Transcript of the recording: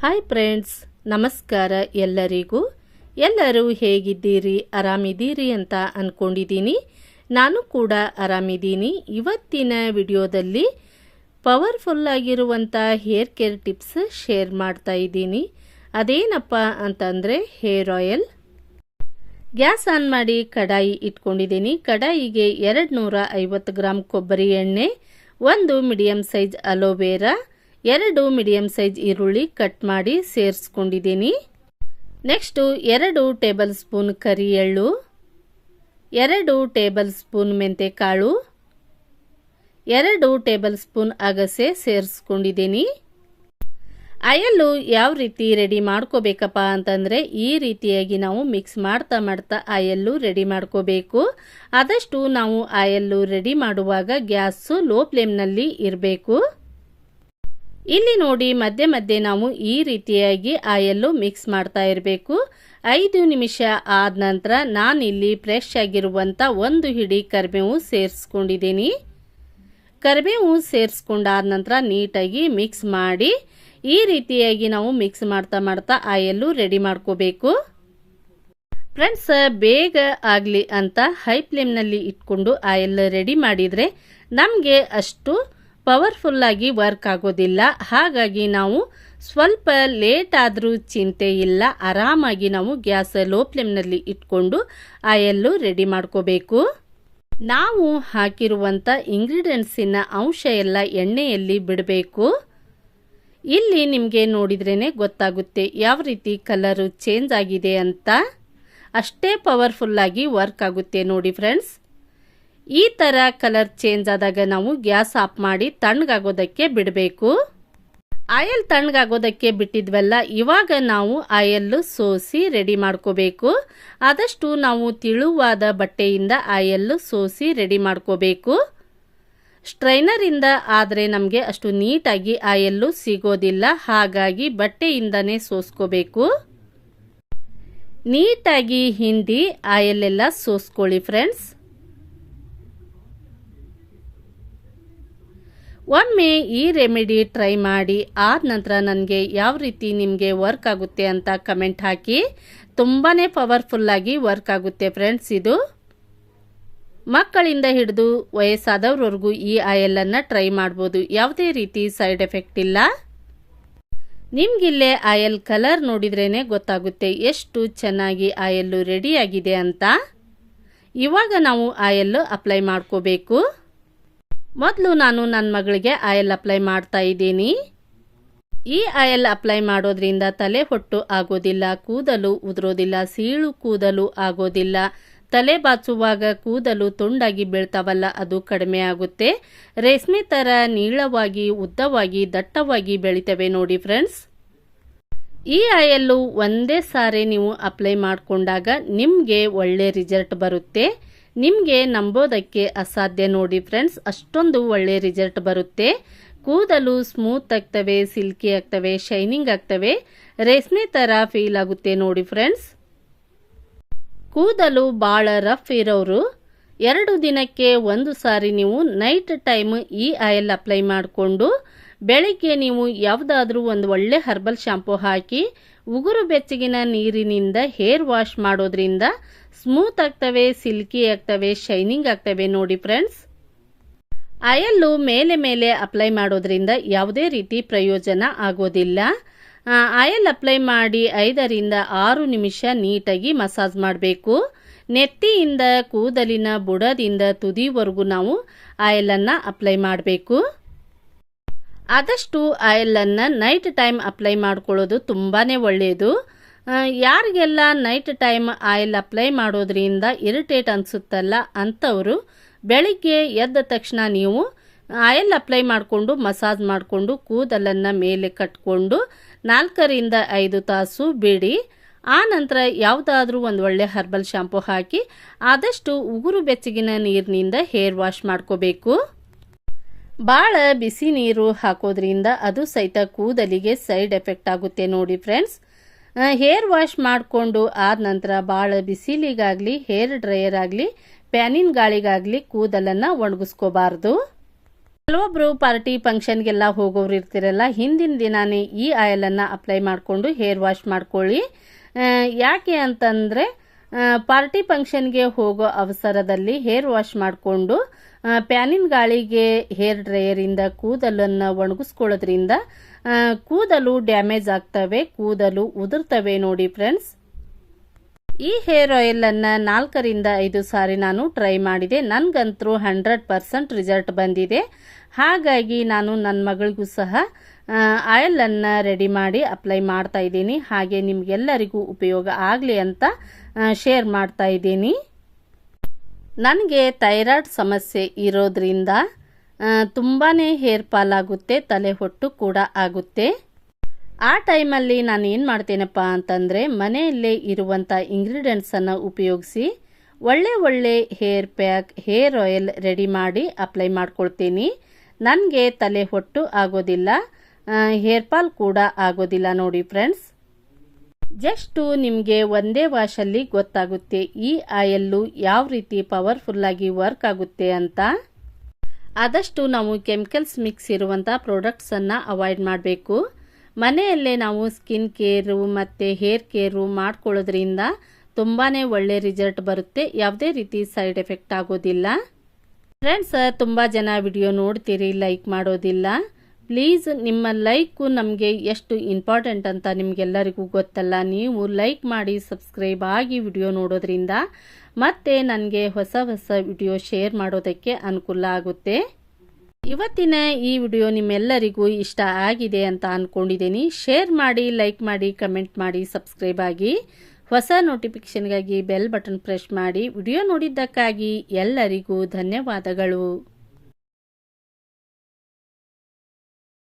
Hi friends ನಮಸ್ಕಾರ ಎಲ್ಲರಿಗೂ. ಎಲ್ಲರೂ ಹೇಗಿದ್ದೀರಿ? ಆರಾಮಿದ್ದೀರಿ ಅಂತ ಅಂದ್ಕೊಂಡಿದ್ದೀನಿ ನಾನು ಕೂಡ ಆರಾಮಿದ್ದೀನಿ. ಇವತ್ತಿನ ವಿಡಿಯೋದಲ್ಲಿ ಪವರ್ಫುಲ್ ಆಗಿರುವಂಥ ಹೇರ್ ಕೇರ್ ಟಿಪ್ಸ್ ಶೇರ್ ಮಾಡ್ತಾ ಇದ್ದೀನಿ. ಅದೇನಪ್ಪ ಅಂತಂದರೆ ಹೇರ್ ಆಯಿಲ್ ಗ್ಯಾಸ್ ಆನ್ ಮಾಡಿ ಕಡಾಯಿ ಇಟ್ಕೊಂಡಿದ್ದೀನಿ. ಕಡಾಯಿಗೆ ಎರಡು ನೂರ ಗ್ರಾಮ್ ಕೊಬ್ಬರಿ ಎಣ್ಣೆ, ಒಂದು ಮೀಡಿಯಂ ಸೈಜ್ ಅಲೋವೆರಾ ಎರಡು ಮೀಡಿಯಂ ಸೈಜ್ ಈರುಳ್ಳಿ ಕಟ್ ಮಾಡಿ ಸೇರಿಸ್ಕೊಂಡಿದ್ದೀನಿ. ನೆಕ್ಸ್ಟು ಎರಡು ಟೇಬಲ್ ಸ್ಪೂನ್ ಕರಿ ಎಳ್ಳು, ಎರಡು ಟೇಬಲ್ ಸ್ಪೂನ್ ಮೆಂತೆಕಾಳು, ಎರಡು ಟೇಬಲ್ ಸ್ಪೂನ್ ಅಗಸೆ ಸೇರಿಸ್ಕೊಂಡಿದ್ದೀನಿ. ಅಯಲ್ಲು ಯಾವ ರೀತಿ ರೆಡಿ ಮಾಡ್ಕೋಬೇಕಪ್ಪ ಅಂತಂದರೆ ಈ ರೀತಿಯಾಗಿ ನಾವು ಮಿಕ್ಸ್ ಮಾಡ್ತಾ ಮಾಡ್ತಾ ಅಯಲ್ಲು ರೆಡಿ ಮಾಡ್ಕೋಬೇಕು. ಆದಷ್ಟು ನಾವು ಅಯಲ್ಲು ರೆಡಿ ಮಾಡುವಾಗ ಗ್ಯಾಸು ಲೋ ಫ್ಲೇಮ್ನಲ್ಲಿ ಇರಬೇಕು. ಇಲ್ಲಿ ನೋಡಿ ಮಧ್ಯೆ ಮಧ್ಯೆ ನಾವು ಈ ರೀತಿಯಾಗಿ ಆಯಲ್ಲು ಮಿಕ್ಸ್ ಮಾಡ್ತಾ ಇರಬೇಕು. ಐದು ನಿಮಿಷ ಆದ ನಂತರ ನಾನಿಲ್ಲಿ ಫ್ರೆಶ್ ಆಗಿರುವಂಥ ಒಂದು ಹಿಡಿ ಕರಿಬೇವು ಸೇರಿಸ್ಕೊಂಡಿದ್ದೀನಿ. ಕರಿಬೇವು ಸೇರಿಸ್ಕೊಂಡಾದ ನಂತರ ನೀಟಾಗಿ ಮಿಕ್ಸ್ ಮಾಡಿ ಈ ರೀತಿಯಾಗಿ ನಾವು ಮಿಕ್ಸ್ ಮಾಡ್ತಾ ಮಾಡ್ತಾ ಆಯಲ್ಲು ರೆಡಿ ಮಾಡ್ಕೋಬೇಕು. ಫ್ರೆಂಡ್ಸ್, ಬೇಗ ಆಗಲಿ ಅಂತ ಹೈ ಫ್ಲೇಮ್ನಲ್ಲಿ ಇಟ್ಕೊಂಡು ಆಯಲ್ ರೆಡಿ ಮಾಡಿದರೆ ನಮಗೆ ಅಷ್ಟು ಪವರ್ಫುಲ್ಲಾಗಿ ವರ್ಕ್ ಆಗೋದಿಲ್ಲ. ಹಾಗಾಗಿ ನಾವು ಸ್ವಲ್ಪ ಲೇಟ್ ಆದರೂ ಚಿಂತೆ ಇಲ್ಲ. ಆರಾಮಾಗಿ ನಾವು ಗ್ಯಾಸ್ ಲೋ ಫ್ಲೇಮ್ನಲ್ಲಿ ಇಟ್ಕೊಂಡು ಆಯಲ್ಲು ರೆಡಿ ಮಾಡ್ಕೋಬೇಕು. ನಾವು ಹಾಕಿರುವಂಥ ಇಂಗ್ರೀಡಿಯೆಂಟ್ಸಿನ ಅಂಶ ಎಲ್ಲ ಎಣ್ಣೆಯಲ್ಲಿ ಬಿಡಬೇಕು. ಇಲ್ಲಿ ನಿಮಗೆ ನೋಡಿದ್ರೇ ಗೊತ್ತಾಗುತ್ತೆ ಯಾವ ರೀತಿ ಕಲರು ಚೇಂಜ್ ಆಗಿದೆ ಅಂತ. ಅಷ್ಟೇ ಪವರ್ಫುಲ್ಲಾಗಿ ವರ್ಕ್ ಆಗುತ್ತೆ ನೋಡಿ ಫ್ರೆಂಡ್ಸ್. ಈ ಥರ ಕಲರ್ ಚೇಂಜ್ ಆದಾಗ ನಾವು ಗ್ಯಾಸ್ ಆಫ್ ಮಾಡಿ ತಣ್ಣಗಾಗೋದಕ್ಕೆ ಬಿಡಬೇಕು. ಆಯಲ್ ತಣ್ಣಗಾಗೋದಕ್ಕೆ ಬಿಟ್ಟಿದ್ವಲ್ಲ, ಇವಾಗ ನಾವು ಆಯಲ್ಲು ಸೋಸಿ ರೆಡಿ ಮಾಡ್ಕೋಬೇಕು. ಆದಷ್ಟು ನಾವು ತಿಳುವಾದ ಬಟ್ಟೆಯಿಂದ ಆಯಲ್ಲು ಸೋಸಿ ರೆಡಿ ಮಾಡ್ಕೋಬೇಕು. ಸ್ಟ್ರೈನರಿಂದ ಆದರೆ ನಮಗೆ ಅಷ್ಟು ನೀಟಾಗಿ ಆಯಲ್ಲು ಸಿಗೋದಿಲ್ಲ, ಹಾಗಾಗಿ ಬಟ್ಟೆಯಿಂದನೇ ಸೋಸ್ಕೋಬೇಕು. ನೀಟಾಗಿ ಹಿಂಡಿ ಆಯಲ್ಲೆಲ್ಲ ಸೋಸ್ಕೊಳ್ಳಿ ಫ್ರೆಂಡ್ಸ್. ಒಮ್ಮೆ ಈ ರೆಮಿಡಿ ಟ್ರೈ ಮಾಡಿ ಆದ ನಂತರ ನನಗೆ ಯಾವ ರೀತಿ ನಿಮಗೆ ವರ್ಕ್ ಆಗುತ್ತೆ ಅಂತ ಕಮೆಂಟ್ ಹಾಕಿ. ತುಂಬಾ ಪವರ್ಫುಲ್ಲಾಗಿ ವರ್ಕ್ ಆಗುತ್ತೆ ಫ್ರೆಂಡ್ಸ್ ಇದು. ಮಕ್ಕಳಿಂದ ಹಿಡಿದು ವಯಸ್ಸಾದವ್ರವರೆಗೂ ಈ ಆಯಲನ್ನು ಟ್ರೈ ಮಾಡ್ಬೋದು. ಯಾವುದೇ ರೀತಿ ಸೈಡ್ ಎಫೆಕ್ಟ್ ಇಲ್ಲ. ನಿಮಗಿಲ್ಲೇ ಆಯಲ್ ಕಲರ್ ನೋಡಿದ್ರೇ ಗೊತ್ತಾಗುತ್ತೆ ಎಷ್ಟು ಚೆನ್ನಾಗಿ ಆಯಲ್ಲು ರೆಡಿಯಾಗಿದೆ ಅಂತ. ಇವಾಗ ನಾವು ಆಯಲ್ಲು ಅಪ್ಲೈ ಮಾಡ್ಕೋಬೇಕು. ಮೊದಲು ನಾನು ನನ್ನ ಮಗಳಿಗೆ ಆಯಲ್ ಅಪ್ಲೈ ಮಾಡ್ತಾ ಇದ್ದೀನಿ. ಈ ಆಯಲ್ ಅಪ್ಲೈ ಮಾಡೋದ್ರಿಂದ ತಲೆ ಹೊಟ್ಟು ಆಗೋದಿಲ್ಲ, ಕೂದಲು ಉದುರೋದಿಲ್ಲ, ಸೀಳು ಕೂದಲು ಆಗೋದಿಲ್ಲ. ತಲೆ ಬಾಚುವಾಗ ಕೂದಲು ತುಂಡಾಗಿ ಬೀಳ್ತಾವಲ್ಲ, ಅದು ಕಡಿಮೆ ಆಗುತ್ತೆ. ರೇಷ್ಮೆ ಥರ ನೀಳವಾಗಿ, ಉದ್ದವಾಗಿ, ದಟ್ಟವಾಗಿ ಬೆಳಿತವೆ ನೋಡಿ ಫ್ರೆಂಡ್ಸ್ ಈ ಆಯಲ್ಲು ಒಂದೇ ಸಾರಿ ನೀವು ಅಪ್ಲೈ ಮಾಡಿಕೊಂಡಾಗ ನಿಮಗೆ ಒಳ್ಳೆ ರಿಸಲ್ಟ್ ಬರುತ್ತೆ. ನಿಮಗೆ ನಂಬೋದಕ್ಕೆ ಅಸಾಧ್ಯ ನೋಡಿ ಫ್ರೆಂಡ್ಸ್ ಅಷ್ಟೊಂದು ಒಳ್ಳೆ ರಿಸಲ್ಟ್ ಬರುತ್ತೆ. ಕೂದಲು ಸ್ಮೂತ್ ಆಗ್ತವೆ ಸಿಲ್ಕಿ ಆಗ್ತವೆ ಶೈನಿಂಗ್ ಆಗ್ತವೆ. ರೇಷ್ಮೆ ಥರ ಫೀಲ್ ಆಗುತ್ತೆ ನೋಡಿ ಫ್ರೆಂಡ್ಸ್ ಕೂದಲು ಭಾಳ ರಫ್ ಇರೋರು. ಎರಡು ದಿನಕ್ಕೆ ಒಂದು ಸಾರಿ ನೀವು ನೈಟ್ ಟೈಮ್ ಈ ಆಯಿಲ್ ಅಪ್ಲೈ ಮಾಡಿಕೊಂಡು ಬೆಳಿಗ್ಗೆ ನೀವು ಯಾವುದಾದ್ರೂ ಒಂದು ಒಳ್ಳೆ ಹರ್ಬಲ್ ಶಾಂಪು ಹಾಕಿ ಉಗುರು ಬೆಚ್ಚಗಿನ ನೀರಿನಿಂದ ಹೇರ್ ವಾಶ್ ಮಾಡೋದ್ರಿಂದ ಸ್ಮೂತ್ ಆಗ್ತವೆ ಸಿಲ್ಕಿ ಆಗ್ತವೆ ಶೈನಿಂಗ್ ಆಗ್ತವೆ ನೋಡಿ ಫ್ರೆಂಡ್ಸ್ ಅಯಲ್ಲು ಮೇಲೆ ಮೇಲೆ ಅಪ್ಲೈ ಮಾಡೋದ್ರಿಂದ ಯಾವುದೇ ರೀತಿ ಪ್ರಯೋಜನ ಆಗೋದಿಲ್ಲ. ಆಯಲ್ ಅಪ್ಲೈ ಮಾಡಿ ಐದರಿಂದ ಆರು ನಿಮಿಷ ನೀಟಾಗಿ ಮಸಾಜ್ ಮಾಡಬೇಕು. ನೆತ್ತಿಯಿಂದ, ಕೂದಲಿನ ಬುಡದಿಂದ ತುದಿವರೆಗೂ ನಾವು ಆಯಲನ್ನು ಅಪ್ಲೈ ಮಾಡಬೇಕು. ಆದಷ್ಟು ಆಯಿಲನ್ನು ನೈಟ್ ಟೈಮ್ ಅಪ್ಲೈ ಮಾಡ್ಕೊಳ್ಳೋದು ತುಂಬಾ ಒಳ್ಳೆಯದು ಯಾರಿಗೆಲ್ಲ ನೈಟ್ ಟೈಮ್ ಆಯಿಲ್ ಅಪ್ಲೈ ಮಾಡೋದ್ರಿಂದ ಇರಿಟೇಟ್ ಅನಿಸುತ್ತಲ್ಲ ಅಂಥವರು ಬೆಳಿಗ್ಗೆ ಎದ್ದ ತಕ್ಷಣ ನೀವು ಆಯಿಲ್ ಅಪ್ಲೈ ಮಾಡಿಕೊಂಡು ಮಸಾಜ್ ಮಾಡಿಕೊಂಡು ಕೂದಲನ್ನು ಮೇಲೆ ಕಟ್ಕೊಂಡು ನಾಲ್ಕರಿಂದ ಐದು ತಾಸು ಬಿಡಿ. ಆ ನಂತರ ಯಾವುದಾದ್ರೂ ಒಂದು ಒಳ್ಳೆ ಹರ್ಬಲ್ ಶಾಂಪು ಹಾಕಿ ಆದಷ್ಟು ಉಗುರು ಬೆಚ್ಚಗಿನ ನೀರಿನಿಂದ ಹೇರ್ ವಾಶ್ ಮಾಡ್ಕೋಬೇಕು. ಭಾಳ ಬಿಸಿ ನೀರು ಹಾಕೋದ್ರಿಂದ ಅದು ಸಹಿತ ಕೂದಲಿಗೆ ಸೈಡ್ ಎಫೆಕ್ಟ್ ಆಗುತ್ತೆ ನೋಡಿ ಫ್ರೆಂಡ್ಸ್. ಹೇರ್ ವಾಶ್ ಮಾಡಿಕೊಂಡು ಆದ ನಂತರ ಭಾಳ ಬಿಸಿಲಿಗಾಗಲಿ, ಹೇರ್ ಡ್ರೈಯರ್ ಆಗಲಿ, ಪ್ಯಾನಿನ ಗಾಳಿಗಾಗಲಿ ಕೂದಲನ್ನು ಒಣಗಿಸ್ಕೋಬಾರ್ದು. ಕೆಲವೊಬ್ಬರು ಪಾರ್ಟಿ ಫಂಕ್ಷನ್ಗೆಲ್ಲ ಹೋಗೋರು ಇರ್ತಿರಲ್ಲ, ಹಿಂದಿನ ದಿನಾನೇ ಈ ಆಯಿಲನ್ನು ಅಪ್ಲೈ ಮಾಡಿಕೊಂಡು ಹೇರ್ ವಾಶ್ ಮಾಡ್ಕೊಳ್ಳಿ. ಯಾಕೆ ಅಂತಂದರೆ ಪಾರ್ಟಿ ಫಂಕ್ಷನ್ಗೆ ಹೋಗೋ ಅವಸರದಲ್ಲಿ ಹೇರ್ ವಾಶ್ ಮಾಡಿಕೊಂಡು ಪ್ಯಾನಿನ ಗಾಳಿಗೆ ಹೇರ್ ಡ್ರೈಯರಿಂದ ಕೂದಲನ್ನು ಒಣಗಿಸ್ಕೊಳ್ಳೋದ್ರಿಂದ ಕೂದಲು ಡ್ಯಾಮೇಜ್ ಆಗ್ತವೆ, ಕೂದಲು ಉದುರ್ತವೆ ನೋಡಿ ಫ್ರೆಂಡ್ಸ್. ಈ ಹೇರ್ ಆಯಿಲ್ ಅನ್ನ ನಾಲ್ಕರಿಂದ ಐದು ಸಾರಿ ನಾನು ಟ್ರೈ ಮಾಡಿದೆ. ನನಗಂತೂ ಹಂಡ್ರೆಡ್ ಪರ್ಸೆಂಟ್ ರಿಸಲ್ಟ್ ಬಂದಿದೆ. ಹಾಗಾಗಿ ನಾನು ನನ್ನ ಮಗಳಿಗೂ ಸಹ ಆಯಿಲ್ ಅನ್ನ ರೆಡಿ ಮಾಡಿ ಅಪ್ಲೈ ಮಾಡ್ತಾ ಇದ್ದೀನಿ. ಹಾಗೆ ನಿಮ್ಗೆಲ್ಲರಿಗೂ ಉಪಯೋಗ ಆಗಲಿ ಅಂತ ಶೇರ್ ಮಾಡ್ತಾ ಇದ್ದೀನಿ. ನನಗೆ ಥೈರಾಯ್ಡ್ ಸಮಸ್ಯೆ ಇರೋದ್ರಿಂದ ತುಂಬಾ ಹೇರ್ ಫಾಲ್ ಆಗುತ್ತೆ, ತಲೆ ಹೊಟ್ಟು ಕೂಡ ಆಗುತ್ತೆ. ಆ ಟೈಮಲ್ಲಿ ನಾನು ಏನು ಮಾಡ್ತೇನಪ್ಪ ಅಂತಂದರೆ, ಮನೆಯಲ್ಲೇ ಇರುವಂಥ ಇಂಗ್ರೀಡಿಯೆಂಟ್ಸನ್ನು ಉಪಯೋಗಿಸಿ, ಒಳ್ಳೆ ಒಳ್ಳೆ hair pack hair oil ready ಮಾಡಿ ಅಪ್ಲೈ ಮಾಡ್ಕೊಳ್ತೀನಿ. ನನಗೆ ತಲೆ ಹೊಟ್ಟು ಆಗೋದಿಲ್ಲ. ಹೇರ್ ಫಾಲ್ ಕೂಡ ಆಗೋದಿಲ್ಲ ನೋಡಿ ಫ್ರೆಂಡ್ಸ್. ಜಸ್ಟು ನಿಮಗೆ ಒಂದೇ ವಾಶಲ್ಲಿ ಗೊತ್ತಾಗುತ್ತೆ ಈ ಆಯಲ್ಲು ಯಾವ ರೀತಿ ಪವರ್ಫುಲ್ಲಾಗಿ ವರ್ಕ್ ಆಗುತ್ತೆ ಅಂತ. ಆದಷ್ಟು ನಾವು ಕೆಮಿಕಲ್ಸ್ ಮಿಕ್ಸ್ ಇರುವಂಥ ಪ್ರಾಡಕ್ಟ್ಸನ್ನು ಅವಾಯ್ಡ್ ಮಾಡಬೇಕು. ಮನೆಯಲ್ಲೇ ನಾವು ಸ್ಕಿನ್ ಕೇರು ಮತ್ತು ಹೇರ್ ಕೇರು ಮಾಡ್ಕೊಳ್ಳೋದ್ರಿಂದ ತುಂಬಾ ಒಳ್ಳೆ ರಿಸಲ್ಟ್ ಬರುತ್ತೆ. ಯಾವುದೇ ರೀತಿ ಸೈಡ್ ಎಫೆಕ್ಟ್ ಆಗೋದಿಲ್ಲ. ಫ್ರೆಂಡ್ಸ್, ತುಂಬ ಜನ ವಿಡಿಯೋ ನೋಡ್ತೀರಿ, ಲೈಕ್ ಮಾಡೋದಿಲ್ಲ. ಪ್ಲೀಸ್ ನಿಮ್ಮ ಲೈಕು ನಮಗೆ ಎಷ್ಟು ಇಂಪಾರ್ಟೆಂಟ್ ಅಂತ ನಿಮಗೆಲ್ಲರಿಗೂ ಗೊತ್ತಲ್ಲ. ನೀವು ಲೈಕ್ ಮಾಡಿ, ಸಬ್ಸ್ಕ್ರೈಬ್ ಆಗಿ ವಿಡಿಯೋ ನೋಡೋದ್ರಿಂದ ಮತ್ತೆ ನನಗೆ ಹೊಸ ಹೊಸ ವಿಡಿಯೋ ಶೇರ್ ಮಾಡೋದಕ್ಕೆ ಅನುಕೂಲ ಆಗುತ್ತೆ. ಇವತ್ತಿನ ಈ ವಿಡಿಯೋ ನಿಮ್ಮೆಲ್ಲರಿಗೂ ಇಷ್ಟ ಆಗಿದೆ ಅಂತ ಅಂದ್ಕೊಂಡಿದ್ದೀನಿ ಶೇರ್ ಮಾಡಿ, ಲೈಕ್ ಮಾಡಿ, ಕಮೆಂಟ್ ಮಾಡಿ, ಸಬ್ಸ್ಕ್ರೈಬ್ ಆಗಿ ಹೊಸ ನೋಟಿಫಿಕೇಷನ್ಗಾಗಿ ಬೆಲ್ ಬಟನ್ ಪ್ರೆಸ್ ಮಾಡಿ ವಿಡಿಯೋ ನೋಡಿದ್ದಕ್ಕಾಗಿ ಎಲ್ಲರಿಗೂ ಧನ್ಯವಾದಗಳು.